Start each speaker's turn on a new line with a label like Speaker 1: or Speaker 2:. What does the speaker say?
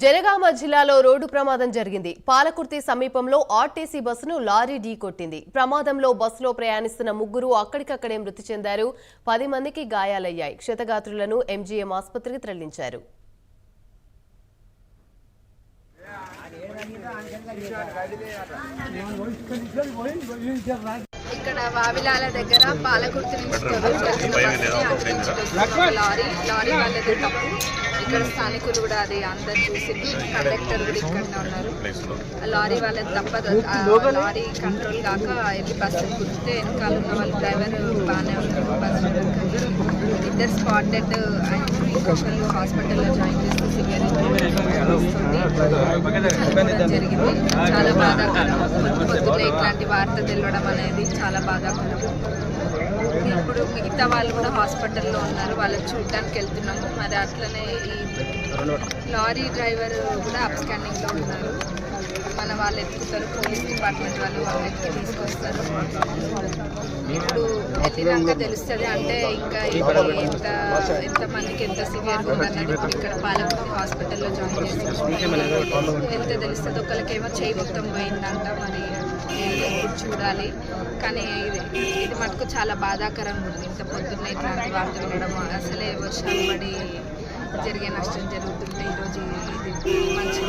Speaker 1: జనగామ జిల్లాలో రోడ్డు ప్రమాదం జరిగింది. పాలకుర్తి సమీపంలో ఆర్టీసీ బస్సును లారీ ఢీకొట్టింది ప్రమాదంలో బస్సులో ప్రయాణిస్తున్న ముగ్గురు అక్కడికక్కడే మృతి చెందారు. పది మందికి గాయాలయ్యాయి. క్షతగాత్రులను ఎంజీఎం ఆసుపత్రికి తరలించారు.
Speaker 2: ఇక్కడ వావిలాల దగ్గర పాలకుర్తి నుంచి లారీ లారీ వాళ్ళ తప్పు. ఇక్కడ స్థానికులు కూడా అది అందరు చూసి కండక్టర్ కూడా ఇక్కడనే ఉన్నారు. లారీ వాళ్ళది తప్పదు. లారీ కంట్రోల్ కాక వెళ్ళి బస్సు గుర్తే వెనకాల ఉన్న వాళ్ళ డ్రైవర్ బాగానే ఉన్నారు బస్సు. ఇద్దరు స్పాట్ డెడ్ ఇంకొకరు హాస్పిటల్లో జాయిన్ చేస్తే సివియర్ జరిగింది. చాలా బాధాకరం. పొద్దున్నే ఇట్లాంటి వార్త తెలియడం అనేది చాలా బాధాకరం. ఇప్పుడు మిగతా వాళ్ళు కూడా హాస్పిటల్లో ఉన్నారు. వాళ్ళని చూడడానికి వెళ్తున్నాము. మరి అట్లనే ఈ లారీ డ్రైవర్ కూడా అప్స్టాండింగ్లో ఉన్నారు. మన వాళ్ళు ఎత్తుకుతారు పోలీస్ డిపార్ట్మెంట్ వాళ్ళు వాళ్ళు ఎత్తుకు తీసుకొస్తారు. ఇప్పుడు వెళ్ళినాక తెలుస్తుంది? అంటే ఇంకా ఎంత ఎంతమందికి ఎంత సివియర్ ఉందన్నది ఇప్పుడు ఇక్కడ పాలకుర్తి హాస్పిటల్లో జాయిన్ చేసి వెళ్తే తెలుస్తుంది? ఒకరికేమో చేయి మొత్తం పోయిందంట. మరి చూడాలి? కానీ ఇది ఇది మటుకు చాలా బాధాకరంగా ఉంది. ఇంత పొద్దున్న ఇట్లాంటి వార్తలు ఉండడం అసలే వర్షాలు పడి జరిగే నష్టం జరుగుతుంటే ఈరోజు ఇది మంచి